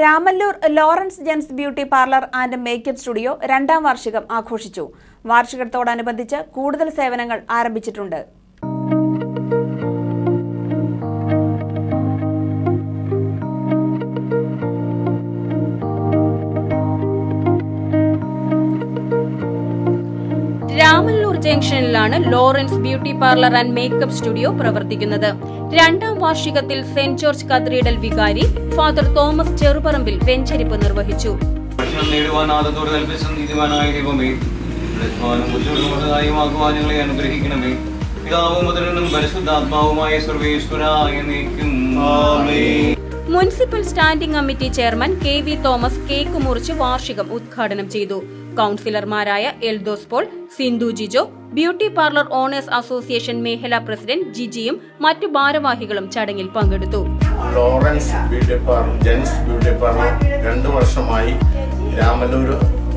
Ramallur Lawrence gents beauty parlour and makeup studio രണ്ടാം വാർഷികം ആഘോഷിച്ചു. വാർഷികത്തോടനുബന്ധിച്ച് കൂടുതൽ സേവനങ്ങൾ ആരംഭിച്ചിട്ടുണ്ട്. Ramallur ജംഗ്ഷനിലാണ് Lawrence beauty parlour and makeup studio പ്രവർത്തിക്കുന്നത്. രണ്ടാം വാർഷികത്തിൽ സെന്റ് ജോർജ് കത്തീഡ്രൽ വികാരി ഫാദർ തോമസ് ചെറുപറമ്പിൽ വെഞ്ചരിപ്പ് നിർവഹിച്ചു. അനുഗ്രഹിക്കണമേ. പിതാവും പരിശുദ്ധാത്മാവുമായ സർവേശ്വര എന്നേക്കും. Municipal standing committee chairman K V Thomas cake മുറിച്ച് വാർഷികം ഉദ്ഘാടനം ചെയ്തു. കൌൺസിലർമാരായ Eldhose Paul Sindhu Jijo beauty parlour owners association മേഖലാ പ്രസിഡന്റ് ജിജിയും മറ്റു ഭാരവാഹികളും ചടങ്ങിൽ പങ്കെടുത്തു. Lawrence beauty parlour gents beauty parlour രണ്ട് വർഷമായി രാമല്ലൂർ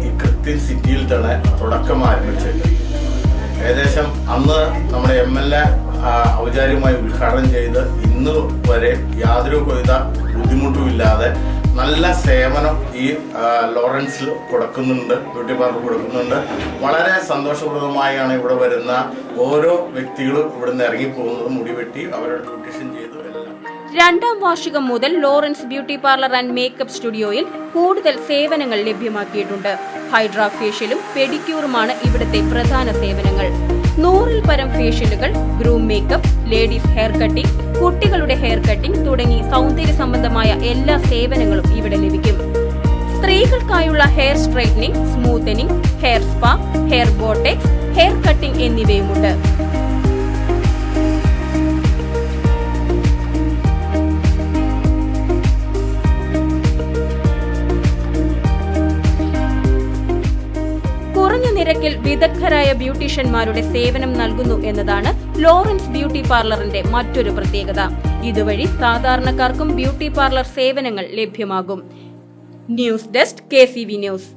ഈ കൃത്യം സിറ്റിയിൽ തന്നെ തുടക്കം ആരംഭിച്ചിട്ട് ഏകദേശം അന്ന് നമ്മുടെ എം എൽ എ ഔചാര്യമായി ഉദ്ഘാടനം ചെയ്ത് ഇന്ന് വരെ യാതൊരു വിധ ബുദ്ധിമുട്ടുമില്ലാതെ നല്ല സേവനം ഈ ലോറൻസിൽ കൊടുക്കുന്നുണ്ട് ബ്യൂട്ടി പാർലർ കൊടുക്കുന്നുണ്ട്. വളരെ സന്തോഷപ്രദമായാണ് ഇവിടെ വരുന്ന ഓരോ വ്യക്തികളും ഇവിടുന്ന് ഇറങ്ങിപ്പോകുന്നതും. മുടിവെട്ടി അവരുടെ ബ്യൂട്ടീഷ്യൻ എല്ലാം രണ്ടാം വാർഷികം മുതൽ Lawrence beauty parlour and makeup സ്റ്റുഡിയോയിൽ കൂടുതൽ സേവനങ്ങൾ ലഭ്യമാക്കിയിട്ടുണ്ട്. ഹൈഡ്രാ ഫേഷ്യലും പെഡിക്യൂറുമാണ് ഇവിടുത്തെ പ്രധാന സേവനങ്ങൾ. നൂറിൽ പരം ഫേഷ്യലുകൾ groom makeup ladies hair cutting കുട്ടികളുടെ ഹെയർ കട്ടിംഗ് തുടങ്ങി സൗന്ദര്യ സംബന്ധമായ എല്ലാ സേവനങ്ങളും ഇവിടെ ലഭിക്കും. സ്ത്രീകൾക്കായുള്ള hair straightening smoothening hair spa hair botox hair cutting എന്നിവയുമുണ്ട്. നിരക്കിൽ വിദഗ്ധരായ ബ്യൂട്ടീഷ്യന്മാരുടെ സേവനം നൽകുന്നു എന്നതാണ് ലോറൻസ് ബ്യൂട്ടി പാർലറിന്റെ മറ്റൊരു പ്രത്യേകത. ഇതുവഴി സാധാരണക്കാർക്കും ബ്യൂട്ടി പാർലർ സേവനങ്ങൾ ലഭ്യമാകും. News desk K news.